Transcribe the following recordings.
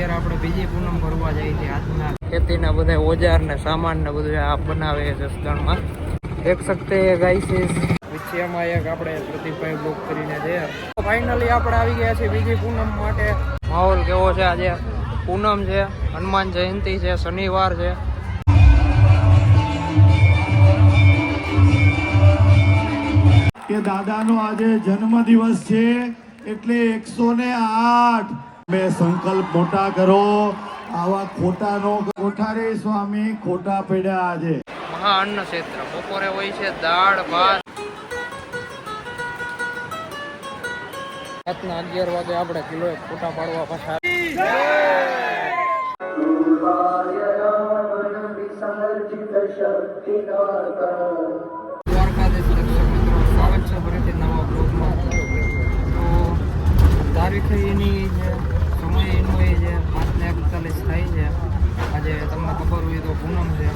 અત્યારે આપણે બીજી પૂનમ ભરવા જઈએ છીએ હાથના ખેતીના બધા ઓજાર ને સામાન ને બધું આ બનાવે છે જસદણમાં એક શકતે ગાઈસીસ વિછિયામાં એક આપણે પ્રતિકભાઈ બુક કરીને છે. ફાઇનલી આપણે આવી ગયા છીએ બીજી પૂનમ માટે. માહોલ કેવો છે આજે? પૂનમ છે, હનુમાન જયંતિ છે, શનિવાર છે. કે દાદાનો આજે જન્મ દિવસ છે, એટલે એકસો ને આઠ. બે સંકલ્પ મોટા કરો. આવા ખોટા નો કોઠારે સ્વામી ખોટા પડ્યા આજે. મહા અન્ન ક્ષેત્ર. બપોરે હોય છે દાળ, ભાત. રાતના અગિયાર વાગે આપણે કિલો ફોટા પાડવા પાછા સ્વાગત છે ફરીથી નવા બ્લોગમાં તો તારીખ એની સમય એ છે પાંચને એકતાલીસ થાય છે આજે તમને ખબર હોય તો પૂનમ છે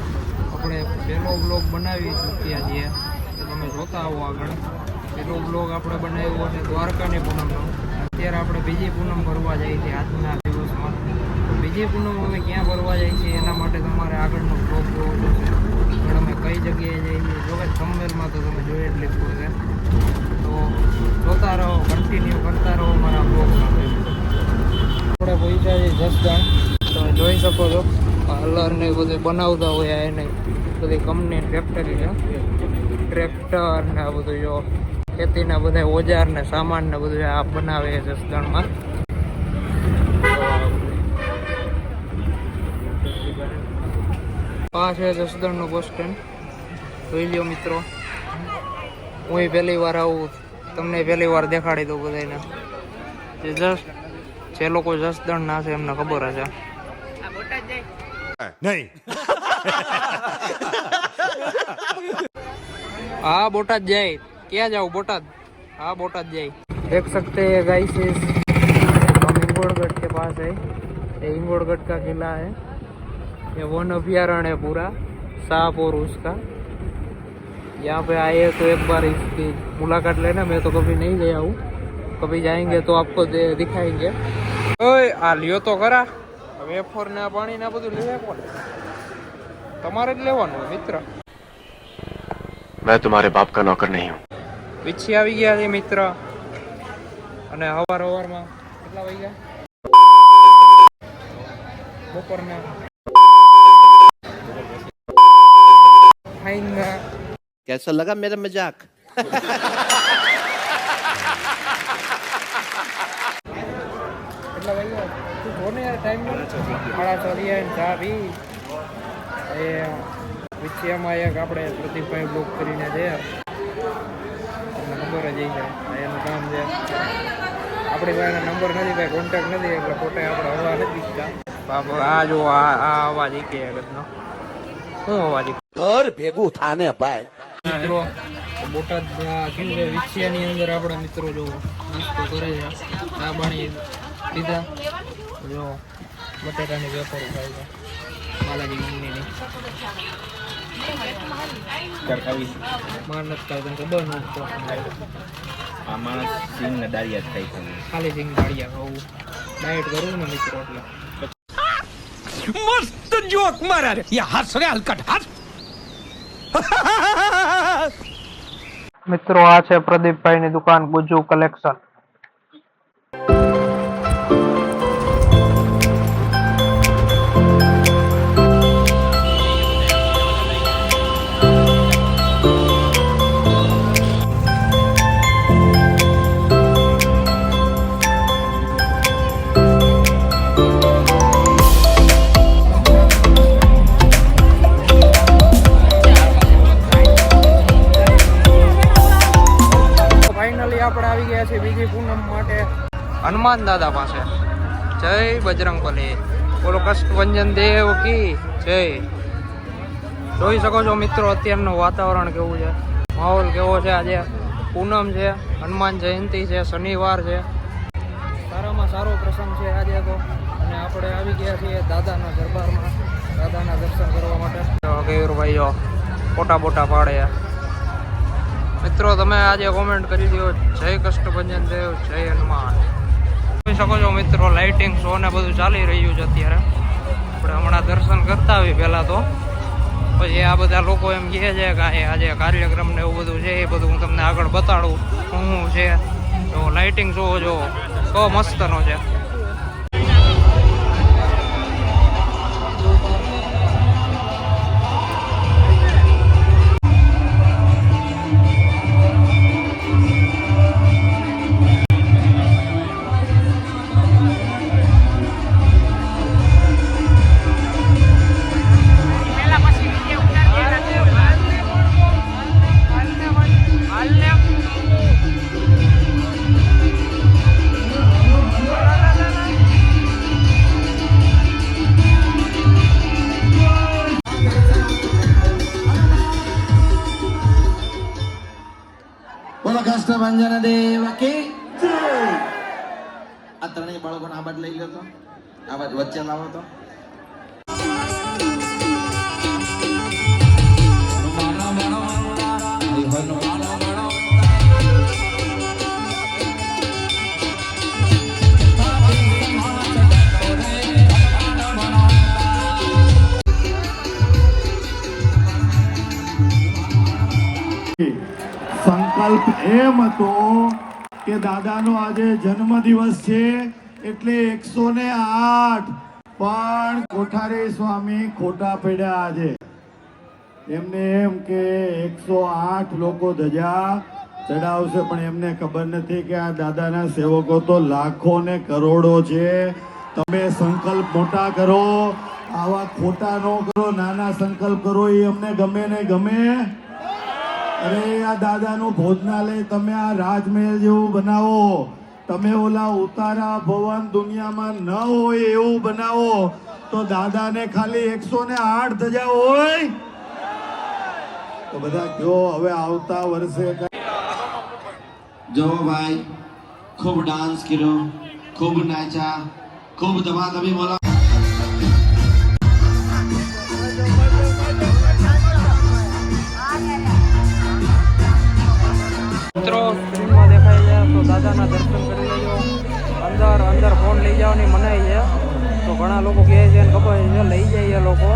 આપણે પહેલો બ્લોગ બનાવી ચૂક્યા છીએ તમે જોતા આવો આગળ. પહેલો બ્લોગ આપણે બનાવ્યો છે દ્વારકાની પૂનમનો અત્યારે આપણે બીજી પૂનમ ભરવા જઈએ છીએ આજના દિવસમાં બીજી પૂનમ અમે ક્યાં ભરવા જઈએ છીએ એના માટે તમારે આગળનો બ્લોગ જોવો પડશે પણ અમે કઈ જગ્યાએ જઈએ છીએ જો કે તો તમે જોઈ જ લીધું છે તો જોતા રહો કન્ટિન્યુ કરતા રહો મારા બ્લોગમાં આપણે પૈસા છે જસદણ તમે જોઈ શકો છો કલર ને બધું બનાવતા હોય એને બધી કંપની ફેક્ટરી છે ટ્રેક્ટર ને આ બધું જો, ખેતીના બધા ઓજાર ને સામાન ને બધું આ બનાવે છે જસદણમાં આ છે જસદણનું બસ સ્ટેન્ડ જોઈ લ્યો મિત્રો. હું પહેલી વાર આવું, તમને પહેલી વાર દેખાડી દઉં બધાને જે જસ જે લોકો જસદણ ના છે એમને ખબર હશે. नहीं। हाँ बोटाद जाए। क्या जाओ बोटाद? हाँ बोटाद जाए। देख सकते हैं गाइस इंगोड़गढ़ के पास है। ये इंगोड़गढ़ का किला है। ये वन अभ्यारण्य है पूरा। साफ़ और उसका। यहाँ पे आए तो एक बार इसकी मुलाकात लेना। मैं तो कभी नहीं गया हूँ। कभी जाएँगे तो आपको दिखाएँगे। ओए आलियो तो करा। વેફર ને પાણી ને બધું લેવા કોણ? તમારે જ લેવાનું હોય મિત્ર. મેં તમારે બાપ કા નોકર નહીં હું. પીછી આવી ગયા છે મિત્ર. અને હવાર હવારમાં કેટલા વાગ્યા? બપોરના. કેસો લગા મેરા મજાક. આપણે પ્રદીપભાઈ બુક કરીને છે તમને ખબર જ એનું કામ છે આપણી પાસે નંબર નથી ભાઈ કોન્ટેક નથી એટલે ખોટે આપણે હવા નથી દીધા આ જો આ અવાજ ઈકે અગતનો શું અવાજ ઘર ભેગું થાને ભાઈ. મિત્રો, બોટાદ કેમ કે વિછિયાની અંદર આપણા મિત્રો જો નાસ્તો કરે છે ચા પાણી પીધા જો બટેટાની વેપારી થાય છે. બાલાજી મમ્મીની. માણસ કરતા ખબર ન આ માણસ સિંગ ને દાળિયા થાય છે. ખાલી સિંગ દાળિયા ખાવું. ડાયટ કરવું ને મિત્રો એટલે. મસ્ત જોક મારા રે. યા હસ રે હલકટ હસ મિત્રો આ છે પ્રદીપભાઈની દુકાન ગુજુ કલેક્શન. હનુમાન દાદા પાસે. જય બજરંગબલી બોલો. કષ્ટભંજન દેવ કી જય. જોઈ શકો છો મિત્રો અત્યારનું વાતાવરણ કેવું છે? માહોલ કેવો છે આજે? પૂનમ છે, હનુમાન જયંતિ છે, શનિવાર છે. સારામાં સારો પ્રસંગ છે આજે તો. અને આપણે આવી ગયા છીએ દાદાના દરબારમાં, દાદાના દર્શન કરવા માટે. કેયુરભાઈ જો ફોટા બોટા પાડે. મિત્રો, તમે આજે કોમેન્ટ કરી દો જય કષ્ટભંજન દેવ, જય હનુમાન. જોઈ શકો છો મિત્રો લાઇટિંગ શો ને બધું ચાલી રહ્યું છે અત્યારે. આપણે હમણાં દર્શન કરતા આવી પહેલાં તો. પછી આ બધા લોકો એમ કહે છે કે આજે કાર્યક્રમ ને એવું બધું છે, એ બધું હું તમને આગળ બતાડું, શું છે. તો લાઇટિંગ શો જો, તો મસ્તનો છે. બાળકોને આ બાજુ લઈ લો તો વચ્ચે લાવો તો સંકલ્પ એમ હતો કે દાદાનો આજે જન્મદિવસ છે. એટલે એકસો ને આઠ. પણ કોઠારી સ્વામી ખોટા પડ્યા આજે. એમને એમ કે એકસો આઠ લોકો ધજા ચડાવશે, પણ એમને ખબર નથી કે આ દાદાના સેવકો તો લાખો ને કરોડો છે. તમે સંકલ્પ મોટા કરો, આવા ખોટા ન કરો, નાના સંકલ્પ કરો, એ અમને ગમે ને ગમે. અરે, આ દાદાનું ભોજનાલય તમે આ રાજમહેલ જેવું બનાવો. તમે ઓલા ઉતારા ભવન દુનિયામાં ન હોય એવું બનાવો, તો દાદાને ખાલી એકસો ને આઠ ધજા હોય. તો બધા કયો હવે આવતા વર્ષે જો ભાઈ, ખૂબ ડાન્સ કર્યો, ખૂબ નાચ્યા, ખૂબ ધમાધમી બોલા દાદાના દર્શન કરી લેજો અંદર અંદર ફોન લઈ જવાની મનાઈ છે. તો ઘણા લોકો કહે છે ને ખબર છે લઈ જાય એ લોકો.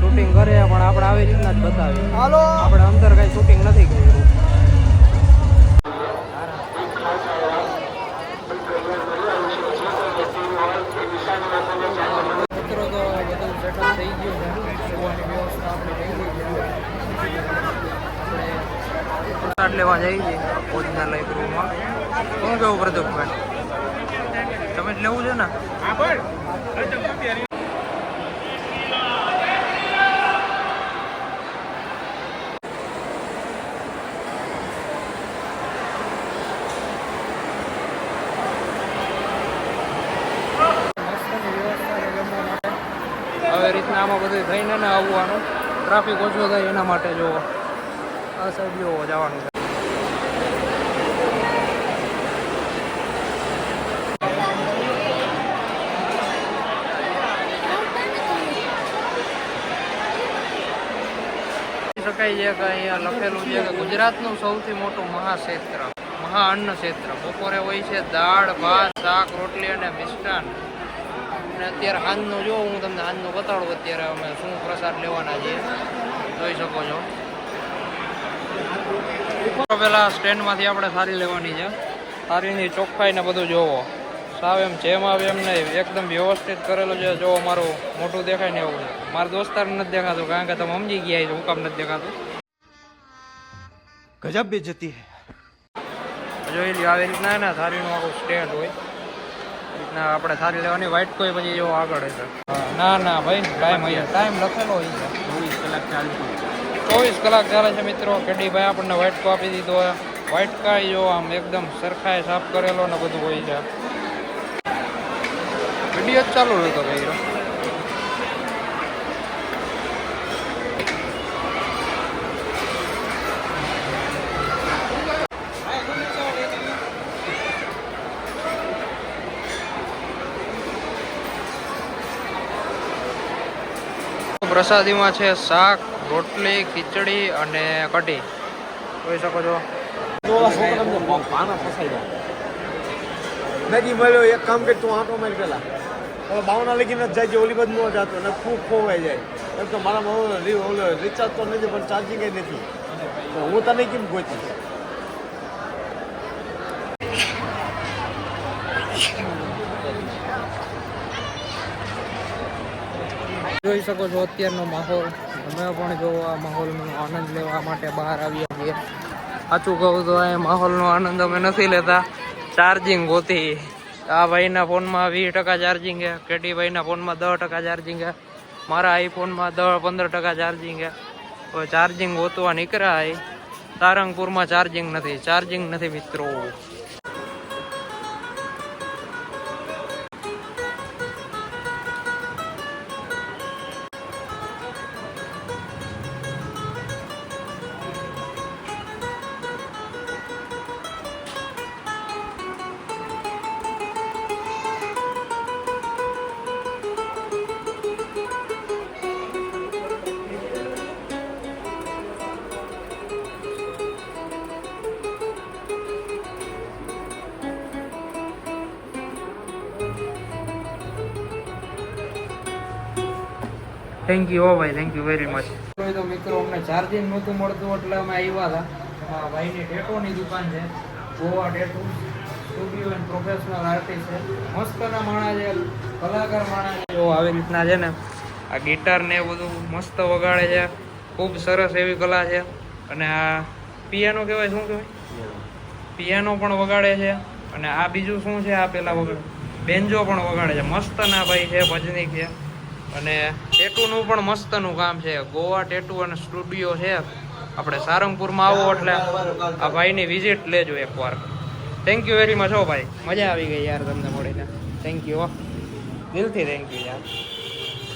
શૂટિંગ કરે પણ આપણે આવી રીતના જ બતાવીએ. આપણે અંદર કાંઈ શૂટિંગ નથી કર્યું. મિત્રો તો બધું સેટલ થઈ ગયું છે. સુવાની વ્યવસ્થા આપણે થઈ ગઈ છે પ્રસાદ લેવા જઈએ છીએ ભોજનાલય ગૃહમાં. શું કેવું પ્રદીપભાઈ તમે જ લેવું છે ને? આવી રીતના આમાં બધું થઈને આવવાનું. ટ્રાફિક ઓછો થાય એના માટે જો આ સાઈડ જોવો જવાનું કહી કે અહીંયા લખેલું છે કે ગુજરાતનું સૌથી મોટું મહાક્ષેત્ર, મહા અન્ન ક્ષેત્ર. બપોરે હોય છે દાળ, ભાત, શાક, રોટલી અને મિષ્ટાન. અને અત્યારે હાંજનું જો હું તમને હાંજનું બતાડું અત્યારે અમે શું પ્રસાદ લેવાના છીએ, જોઈ શકો છો. પહેલાં સ્ટેન્ડમાંથી આપણે સારી લેવાની છે. સારીની ચોખ્ખાઈ ને બધું જોવો. સાવ એમ જેમ આવે એમ નહીં. એકદમ વ્યવસ્થિત કરેલું છે. જો મારું મોટું દેખાય ને એવું. મારા દોસ્તાર નથી દેખાતું કારણ કે તમે સમજી ગયા હું કામ નથી દેખાતું. ગજબ બે જતી જોઈ લ્યો આવી રીતના ને થારીનું આખું સ્ટેન્ડ હોય. રીતના આપણે સારી લેવાની વાઇટ કોઈ પછી એવો આગળ હશે. ના ના ભાઈ ટાઈમ અહીંયા ટાઈમ લખેલો હોય છે. ચોવીસ કલાક ચાલે ચોવીસ કલાક ચાલે છે મિત્રો. કેડી ભાઈ આપણને વાઇટકો આપી દીધો વાઇટકા જો આમ એકદમ સરખાએ સાફ કરેલો ને બધું હોય છે. વીડિયો જ ચાલુ રહેતો ભાઈ પ્રસાદીમાં છે શાક, રોટલી, ખીચડી અને કઢી. જોઈ શકો છો. નથી મળ્યો, એક કામ કરી, તું આંટો મારી પેલા. બાવના લગીને જ જાય છે, ઓલી બાજુ ન જતો ને ખૂબ ખોવાઈ જાય. એમ તો મારા ઓલો રિચાર્જ તો નથી, પણ ચાર્જિંગ નથી. તો હું તને કેમ ગોતી? જોઈ શકો છો અત્યારનો માહોલ. અમે પણ જો આ માહોલનો આનંદ લેવા માટે બહાર આવ્યા છીએ. સાચું કહું તો આ માહોલનો આનંદ અમે નથી લેતા. ચાર્જિંગ ગોતી. આ ભાઈના ફોનમાં વીસ ટકા ચાર્જિંગ છે કેટી ભાઈના ફોનમાં દસ ટકા ચાર્જિંગ છે, મારા આઈફોનમાં દસ પંદર ટકા ચાર્જિંગ છે. ચાર્જિંગ ગોતવા નીકળ્યા. સારંગપુરમાં ચાર્જિંગ નથી ચાર્જિંગ નથી મિત્રો. થેન્ક યુ હો ભાઈ થેન્ક યુ વેરી મચ તો મિત્રો અમને ચાર્જિંગ નહોતું મળતું એટલે અમે આવ્યા હતા. ભાઈની ટેટોની દુકાન છે. Goa tattoo studio and professional artist છે. મસ્તના માણા છે કલાકાર માણા છે. આવી રીતના છે ને આ ગિટાર ને એ બધું મસ્ત વગાડે છે. ખૂબ સરસ એવી કલા છે. અને આ પિયાનો કહેવાય શું કહેવાય? પિયાનો પણ વગાડે છે. અને આ બીજું શું છે આ પેલા વગાડે બેન્જો પણ વગાડે છે. મસ્તના ભાઈ છે ભજનીક છે. અને ટેટુનું પણ મસ્તનું કામ છે. ગોવા ટેટુ અને સ્ટુડિયો છે. આપણે સારંગપુરમાં આવો એટલે આ ભાઈની વિઝિટ લેજો એકવાર. થેન્ક યુ વેરી મચ હો ભાઈ, મજા આવી ગઈ યાર તમને મળીને. થેન્ક યુ દિલથી થેન્ક યુ યાર.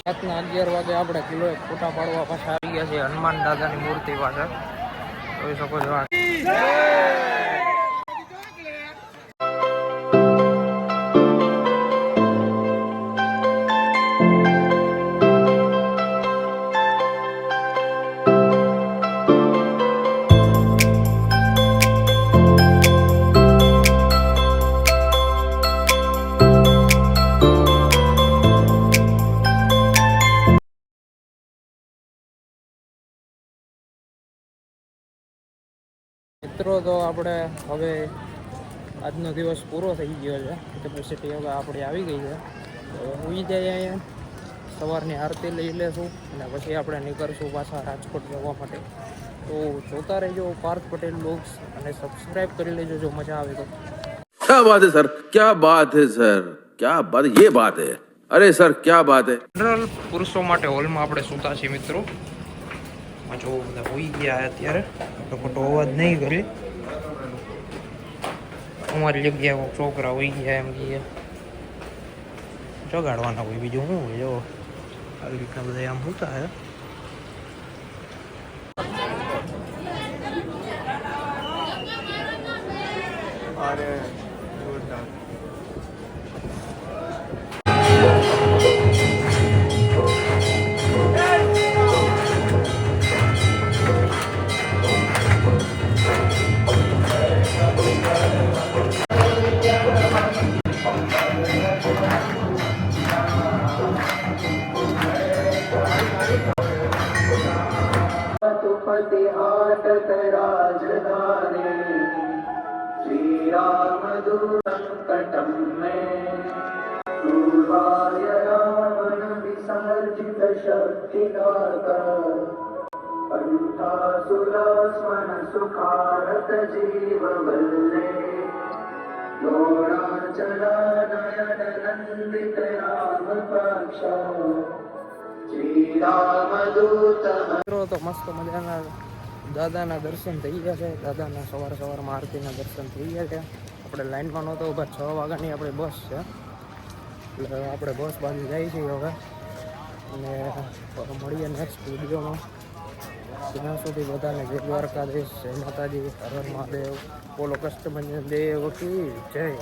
રાતના અગિયાર વાગે આપણે કિલો એક ફોટા પાડવા પાછા આવી ગયા છે હનુમાન દાદાની મૂર્તિ પાસે જોઈ શકો છો મિત્રો તો આપણે હવે આજનો દિવસ પૂરો થઈ ગયો છે કેપેસિટી હવે આપણી આવી ગઈ છે તો ઉઈ જાય અહીંયા સવારની આરતી લઈ લેશું અને પછી આપણે નીકળશું પાછા રાજકોટ જવા માટે તો જોતા રહેજો પાર્થ પટેલ લોગ્સ અને સબસ્ક્રાઈબ કરી લેજો જો મજા આવે તો क्या बात है सर क्या बात है સર क्या बात ये बात है अरे सर क्या बात है જનરલ પુરુષો માટે હોલમાં આપણે સૂતા છીએ મિત્રો માં જો બધા હોઈ ગયા અત્યારે. તો ખોટો અવાજ નહીં કરી. અમારી જગ્યા છોકરા હોઈ ગયા એમ કહીએ ચોગાડવાના હોય બીજું શું હોય, જો. આવી રીતના બધા આમ હોતા હે. પતિ આટ તરાજ ધારે શ્રી રામ દુરંકટમ મે પૂર્વાય રામન વિસર્જિત શક્તિ દાતા કંઠાસુલાસ્મન સુખારત જીવ વલ્લે લોણાચલા નયન નંદિત રામ પાક્ષા મસ્ત મજાના દાદાના દર્શન થઈ ગયા છે. દાદાના સવાર સવારમાં આરતીના દર્શન થઈ ગયા છે. આપણે લાઈનમાં નહોતો ઊભા, છ વાગ્યાની આપણી બસ છે. એટલે આપણે બસ બાજુ જઈએ છીએ હવે. અને મળીએ નેક્સ્ટ વિડીયોમાં. ત્યાં સુધી બધાને જય દ્વારકાધીશ, જય માતાજી, હર મહાદેવ. બોલો કષ્ટમંજન દેવ જય.